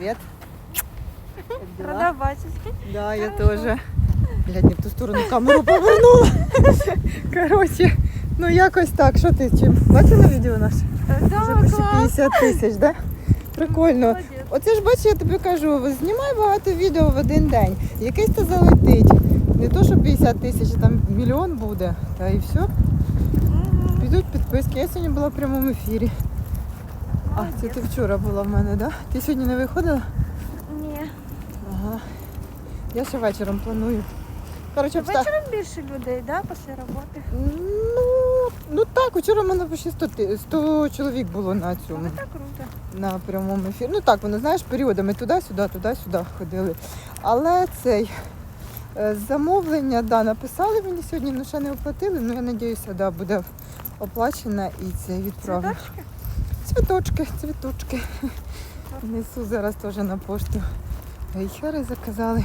Дела? Рада бачити. Да, я тоже. Блядь, не в ту сторону камеру повернула. Коротше, ну якось так. Що ти чим? Бачила відео наше? Да, Вже клас. 50 тисяч, да? Прикольно. Молодець. Оце ж бачиш, я тобі кажу, знімай багато відео в один день. Якесь то залетить. Не то, що 50 тисяч, а там мільйон буде. Та і все. Підуть підписки. Я сьогодні була в прямому ефірі. А, це ти вчора була в мене, так? Да? Ти сьогодні не виходила? Ні. Ага. Я ще вечором планую. Коротше, обста... Вечором більше людей, да, після роботи. Ну, ну так, вчора в мене почти 100, ти- 100 чоловік було на цьому, Ну, так круто. на прямому ефірі. Ну так, воно знаєш, періодами туди-сюди, туди-сюди ходили. Але цей е, замовлення, да, написали мені сьогодні, ну ще не оплатили, ну я сподіваюся, да, буде оплачено і це відправлю. Цвіточки? Цвіточки, цвіточки. Несу зараз теж на пошту. Гейхери заказали.